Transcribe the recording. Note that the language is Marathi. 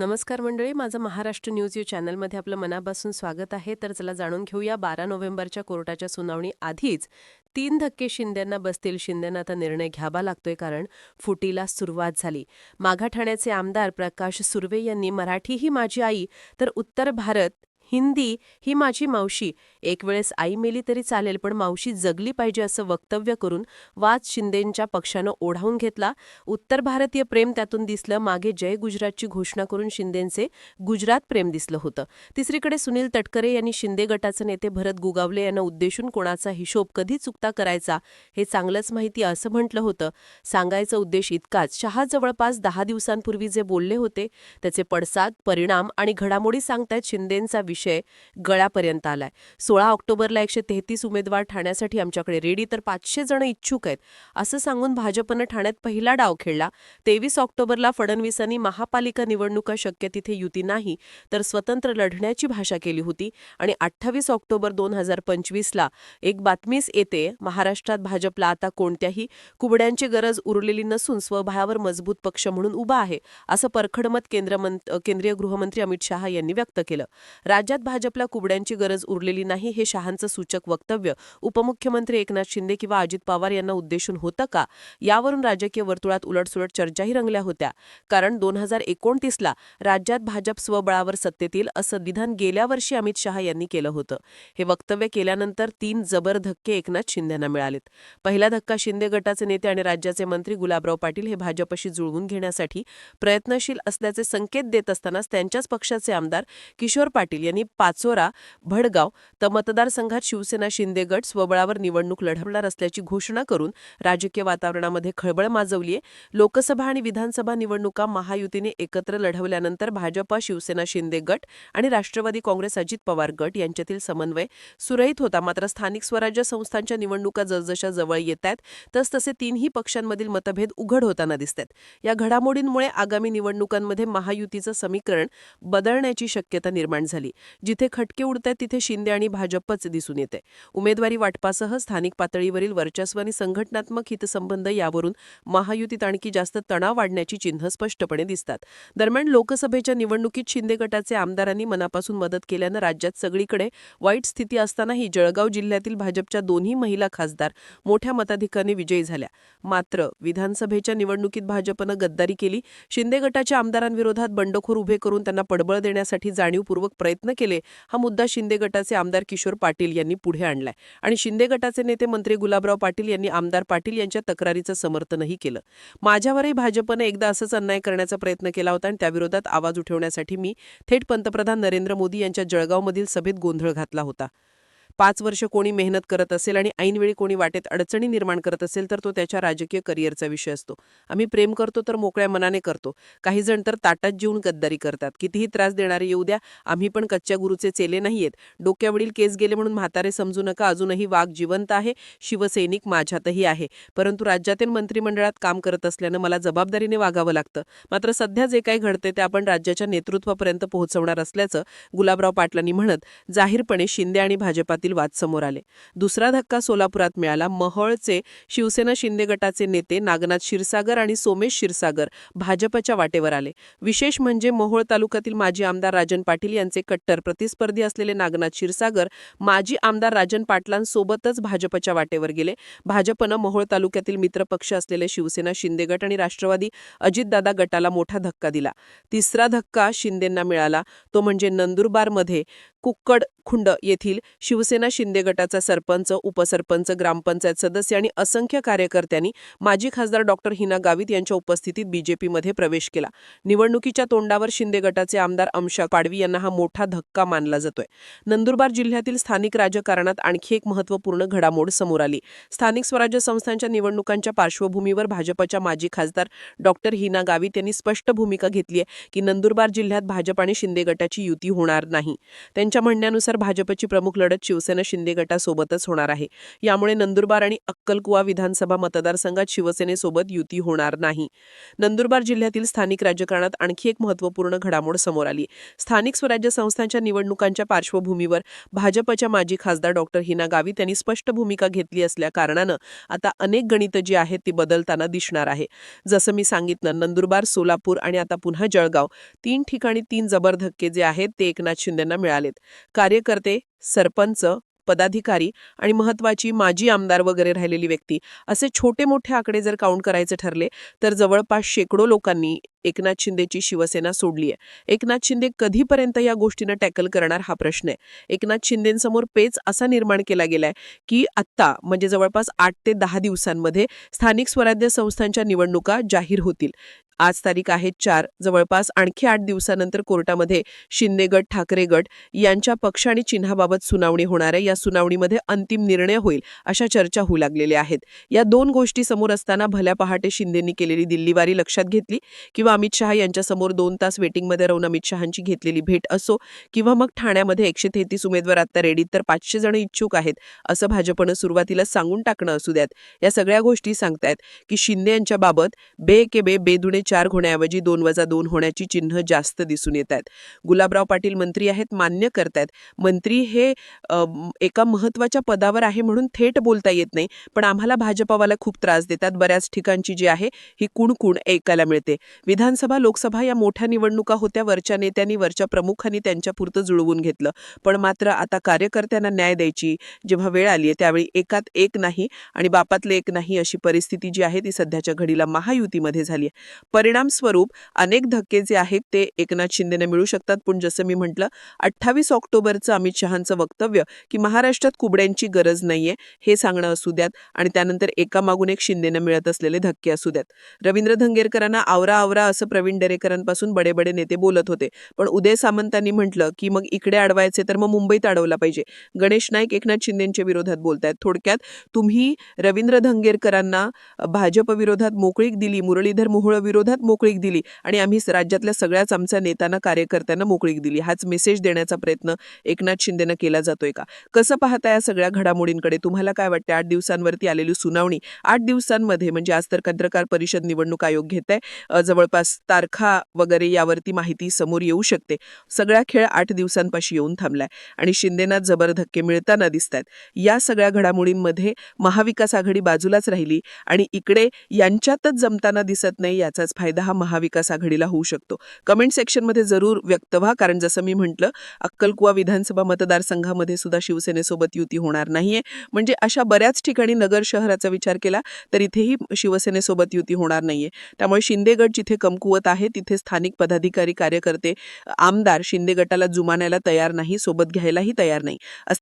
नमस्कार मंडळी माझं महाराष्ट्र न्यूज यू चॅनलमध्ये आपलं मनापासून स्वागत आहे. तर चला जाणून घेऊया बारा नोव्हेंबरच्या कोर्टाच्या सुनावणी आधीच तीन धक्के शिंदेंना बसतील. शिंदेंना आता निर्णय घ्यावा लागतोय कारण फुटीला सुरुवात झाली. माघा ठाण्याचे आमदार प्रकाश सुर्वे यांनी मराठी ही माझी आई तर उत्तर भारत हिंदी ही माझी मावशी. एक वेळेस आई मेली तरी चालेल पण मावशी जगली पाहिजे असं वक्तव्य करून वाद शिंदेंच्या पक्षानं ओढावून घेतला. उत्तर भारतीय प्रेम त्यातून दिसलं मागे जय गुजरातची घोषणा करून शिंदेंचे गुजरात प्रेम दिसलं होतं. तिसरीकडे सुनील तटकरे यांनी शिंदे गटाचे नेते भरत गुगावले यांना उद्देशून कोणाचा हिशोब कधी चुकता करायचा हे चांगलंच माहिती असं म्हटलं होतं. सांगायचा उद्देश इतकाच. शहा जवळपास दहा दिवसांपूर्वी जे बोलले होते त्याचे पडसाद परिणाम आणि घडामोडी सांगतायत शिंदेंचा विषय गळ्यापर्यंत आलाय. सोळा ऑक्टोबरला एकशे तेहतीस उमेदवार ठाण्यासाठी आमच्याकडे रेडी तर पाचशे जण इच्छुक आहेत. असं सांगून भाजपनं ठाण्यात पहिला डाव खेळला. तेवीस ऑक्टोबरला फडणवीसांनी महापालिका निवडणुका शक्य तिथे युती नाही तर स्वतंत्र लढण्याची भाषा केली होती. आणि अठ्ठावीस ऑक्टोबर दोन हजार पंचवीसला एक बातमीच येते महाराष्ट्रात भाजपला आता कोणत्याही कुबड्यांची गरज उरलेली नसून स्वभावावर मजबूत पक्ष म्हणून उभा आहे असं परखड मत केंद्रीय गृहमंत्री अमित शहा यांनी व्यक्त केलं. राज्यात भाजपला कुबड्यांची गरज उरलेली नाही हे शहांचं सूचक वक्तव्य उपमुख्यमंत्री एकनाथ शिंदे किंवा अजित पवार यांना उद्देशून होतं का? यावरून राजकीय वर्तुळात उलटसुलट चर्चाही रंगल्या होत्या. कारण दोन हजार एकोणतीसला राज्यात भाजप स्वबळावर सत्तेत येईल असं विधान गेल्या वर्षी अमित शहा यांनी केलं होतं. हे वक्तव्य केल्यानंतर तीन जबर धक्के एकनाथ शिंदेना मिळालेत. पहिला धक्का शिंदे गटाचे नेते आणि राज्याचे मंत्री गुलाबराव पाटील हे भाजपशी जुळवून घेण्यासाठी प्रयत्नशील असल्याचे संकेत देत असतानाच त्यांच्याच पक्षाचे आमदार किशोर पाटील यांनी पाचोरा भडगाव तर मतदारसंघात शिवसेना शिंदे गट स्वबळावर निवडणूक लढवणार असल्याची घोषणा करून राजकीय वातावरणामध्ये खळबळ माजवलीय. लोकसभा आणि विधानसभा निवडणुका महायुतीने एकत्र लढवल्यानंतर भाजपा शिवसेना शिंदे गट आणि राष्ट्रवादी काँग्रेस अजित पवार गट यांच्यातील समन्वय सुरळीत होता. मात्र स्थानिक स्वराज्य संस्थांच्या निवडणुका जसजशा जवळ येत आहेत तसतसे तीनही पक्षांमधील मतभेद उघड होताना दिसतात या घडामोडींमुळे आगामी निवडणुकांमध्ये महायुतीचं समीकरण बदलण्याची शक्यता निर्माण झाली. जिथे खटके उडतायत तिथे शिंदे आणि भाजपच दिसून येते. उमेदवारी वाटपासह स्थानिक पातळीवरील वर्चस्व आणि संघटनात्मक हितसंबंध यावरून महायुतीत आणखी जास्त तणाव वाढण्याची चिन्ह स्पष्टपणे दिसतात. दरम्यान लोकसभेच्या निवडणुकीत शिंदे गटाचे आमदारांनी मनापासून मदत केल्यानं राज्यात सगळीकडे वाईट स्थिती असतानाही जळगाव जिल्ह्यातील भाजपच्या दोन्ही महिला खासदार मोठ्या मताधिकाने विजयी झाल्या. मात्र विधानसभेच्या निवडणुकीत भाजपनं गद्दारी केली. शिंदे गटाच्या आमदारांविरोधात बंडखोर उभे करून त्यांना पडबळ देण्यासाठी जाणीवपूर्वक प्रयत्न केले. हा मुद्दा शिंदे गटाचे आमदार किशोर पाटील यांनी पुढे आणलाय. आणि शिंदे गटाचे नेते मंत्री गुलाबराव पाटील यांनी आमदार पाटील यांच्या तक्रारीचं समर्थनही केलं. माझ्यावरही भाजपनं एकदा असंच अन्याय करण्याचा प्रयत्न केला होता आणि त्याविरोधात आवाज उठवण्यासाठी मी थेट पंतप्रधान नरेंद्र मोदी यांच्या जळगावमधील सभेत गोंधळ घातला होता. पाच वर्ष कोणी मेहनत करत असेल आणि ऐनवेळी कोणी वाटेत अडचणी निर्माण करत असेल तर तो त्याच्या राजकीय करिअरचा विषय असतो. आम्ही प्रेम करतो तर मोकळ्या मनाने करतो. काही जण तर ताटात जीवन गद्दारी करतात. कितीही त्रास देणारे येऊ द्या आम्ही पण कच्च्या गुरुचे चेले नाहीयेत. डोक्यावरील केस गेले म्हणून म्हातारे समजू नका अजूनही वाघ जिवंत आहे शिवसैनिक माझ्यातही आहे. परंतु राज्यातील मंत्रिमंडळात काम करत असल्यानं मला जबाबदारीने वागावं लागतं. मात्र सध्या जे काही घडते ते आपण राज्याच्या नेतृत्वापर्यंत पोहोचवणार असल्याचं गुलाबराव पाटलांनी म्हणत जाहीरपणे शिंदे आणि भाजपातील वाद समोर आले. दुसरा धक्का सोलापुरात मिळाला. महळचे शिवसेना शिंदे गटाचे नेते नागनाथ क्षीरसागर आणि सोमेश क्षीरसागर भाजपच्या वाटेवर आले. विशेष म्हणजे मोहोळ तालुक्यातील माजी आमदार राजन पाटील यांचे कट्टर प्रतिस्पर्धी असलेले नागनाथ क्षीरसागर माजी आमदार राजन पाटलांसोबतच भाजपच्या वाटेवर गेले. भाजपनं मोहोळ तालुक्यातील मित्रपक्ष असलेले शिवसेना शिंदे गट आणि राष्ट्रवादी अजितदादा गटाला मोठा धक्का दिला. तिसरा धक्का शिंदेंना मिळाला. तो म्हणजे नंदुरबारमध्ये कुक्कड खुंड येथील शिवसेना शिंदे गटाचा सरपंच उपसरपंच ग्रामपंचायत सदस्य आणि असंख्य कार्यकर्त्यांनी माजी खासदार डॉक्टर हिना गावित यांच्या उपस्थितीत बीजेपीमध्ये प्रवेश केला. निवडणुकीच्या तोंडावर शिंदे गटाचे आमदार अमशा पाडवी यांना हा मोठा धक्का मानला जातोय. नंदुरबार जिल्ह्यातील स्थानिक राजकारणात आणखी एक महत्त्वपूर्ण घडामोड समोर आली. स्थानिक स्वराज्य संस्थांच्या निवडणुकांच्या पार्श्वभूमीवर भाजपच्या माजी खासदार डॉक्टर हिना गावित यांनी स्पष्ट भूमिका घेतली आहे की नंदुरबार जिल्ह्यात भाजप आणि शिंदे गटाची युती होणार नाही. त्यांच्या म्हणण्यानुसार भाजपची प्रमुख लढत शिवसेना शिवसेना शिंदे गटासोबतच होणार आहे. यामुळे नंदुरबार आणि अक्कलकुवा विधानसभा मतदारसंघात शिवसेनेसोबत युती होणार नाही. नंदुरबार जिल्ह्यातील स्थानिक राजकारणात आणखी एक महत्त्वपूर्ण घडामोड समोर आली. स्थानिक स्वराज्य संस्थांच्या निवडणुकांच्या पार्श्वभूमीवर भाजपच्या माजी खासदार डॉक्टर हिना गावित यांनी स्पष्ट भूमिका घेतली असल्या कारणानं आता अनेक गणितं जी आहेत ती बदलताना दिसणार आहे. जसं मी सांगितलं नंदुरबार सोलापूर आणि आता पुन्हा जळगाव तीन ठिकाणी तीन जबर धक्के जे आहेत ते एकनाथ शिंदेंना मिळालेत. कार्यकर्ते सरपंच पदाधिकारी आणि महत्वाची माजी आमदार वगैरे राहिलेली व्यक्ती. असे छोटे मोठे आकडे जर काउंट करायचे ठरले तर जवळपास शेकडो लोकांनी एकनाथ शिंदेची शिवसेना सोडली आहे एकनाथ शिंदे कधीपर्यंत या गोष्टीनं टॅकल करणार हा प्रश्न आहे. एकनाथ शिंदेंसमोर पेच असा निर्माण केला गेलाय की आत्ता म्हणजे जवळपास आठ ते दहा दिवसांमध्ये स्थानिक स्वराज्य संस्थांच्या निवडणुका जाहीर होतील. आज तारीख आहे चार जवळपास आणखी आठ दिवसानंतर कोर्टामध्ये शिंदे गट ठाकरे गट यांच्या पक्ष आणि चिन्हाबाबत सुनावणी होणार आहे. या सुनावणीमध्ये अंतिम निर्णय होईल अशा चर्चा होऊ लागलेल्या आहेत. या दोन गोष्टी समोर असताना भल्या पहाटे शिंदेंनी केलेली दिल्लीवारी लक्षात घेतली किंवा अमित शहा यांच्यासमोर दोन तास वेटिंगमध्ये राहून अमित शहांची घेतलेली भेट असो किंवा मग ठाण्यामध्ये एकशे तेहतीस उमेदवार आता रेडीत तर पाचशे जण इच्छुक आहेत असं भाजपनं सुरुवातीला सांगून टाकणं असू द्यात. या सगळ्या गोष्टी सांगतायत की शिंदे यांच्याबाबत बे के बे बेदुणे चार होण्याऐवजी दोन वजा दोन होण्याची चिन्ह जास्त दिसून येत आहेत. गुलाबराव पाटील मंत्री आहेत मान्य करतायत. मंत्री हे एका महत्त्वाच्या पदावर आहे म्हणून थेट बोलता येत नाही पण आम्हाला भाजपावाला खूप त्रास देतात. बऱ्याच ठिकाणची जी आहे ही कुणकुण ऐकायला मिळते. विधानसभा लोकसभा या मोठ्या निवडणुका होत्या. वरच्या नेत्यांनी वरच्या प्रमुखांनी त्यांच्या पुरतं जुळवून घेतलं. पण मात्र आता कार्यकर्त्यांना न्याय द्यायची जेव्हा वेळ आली आहे त्यावेळी एकात एक नाही आणि बापातले एक नाही अशी परिस्थिती जी आहे ती सध्याच्या घडीला महायुतीमध्ये झाली आहे. परिणामस्वरूप अनेक धक्के जे आहेत ते एकनाथ शिंदेने मिळू शकतात. पण जसं मी म्हटलं अठ्ठावीस ऑक्टोबरचं अमित शहांचं वक्तव्य की महाराष्ट्रात कुबड्यांची गरज नाहीये हे सांगणं असू द्यात आणि त्यानंतर एकामागून एक शिंदेनं मिळत असलेले धक्के असू द्यात. रवींद्र धंगेरकरांना आवरा आवरा असं प्रवीण दरेकरांपासून बडे बडे नेते बोलत होते. पण उदय सामंतांनी म्हटलं की मग इकडे अडवायचे तर मग मुंबईत अडवला पाहिजे. गणेश नाईक एकनाथ शिंदेच्या विरोधात बोलतायत. थोडक्यात तुम्ही रवींद्र धंगेरकरांना भाजपविरोधात भाजप विरोधात मोकळीक दिली मुरलीधर मोहोळ विरोधात मोकळीक दिली आणि आम्ही राज्यातल्या सगळ्याच आमच्या नेत्यांना कार्यकर्त्यांना मोकळीक दिली. हाच मेसेज देण्याचा प्रयत्न एकनाथ शिंदेनं केला जातोय का? कसं पाहता या सगळ्या घडामोडींकडे? तुम्हाला काय वाटतं आठ दिवसांवरती आलेली सुनावणी आठ दिवसांमध्ये म्हणजे आज तर पत्रकार परिषद निवडणूक आयोग घेत आहे जवळपास तारखा वगैरे यावरती माहिती समोर येऊ शकते. सगळा खेळ आठ दिवसांपाशी येऊन थांबलाय आणि शिंदेना जबर धक्के मिळताना दिसत आहेत या सगळ्या घडामोडींमध्ये महाविकास आघाडी बाजूलाच राहिली आणि इकडे यांच्यातच जमताना दिसत नाही याचाच फायदा हा महाविकास आघाडीला होऊ शकतो. कमेंट सेक्शनमध्ये जरूर व्यक्त व्हा कारण जसं मी म्हटलं अक्कलकुवा विधानसभा मतदारसंघामध्ये सुद्धा शिवसेनेसोबत युती होणार नाहीये. म्हणजे अशा बऱ्याच ठिकाणी नगर शहराचा विचार केला तर इथेही शिवसेनेसोबत युती होणार नाहीये. त्यामुळे शिंदे गट जिथे कमकुवत आहे तिथे स्थानिक पदाधिकारी कार्यकर्ते आमदार शिंदे गटाला जुमानायला तयार नाही सोबत घ्यायलाही तयार नाही.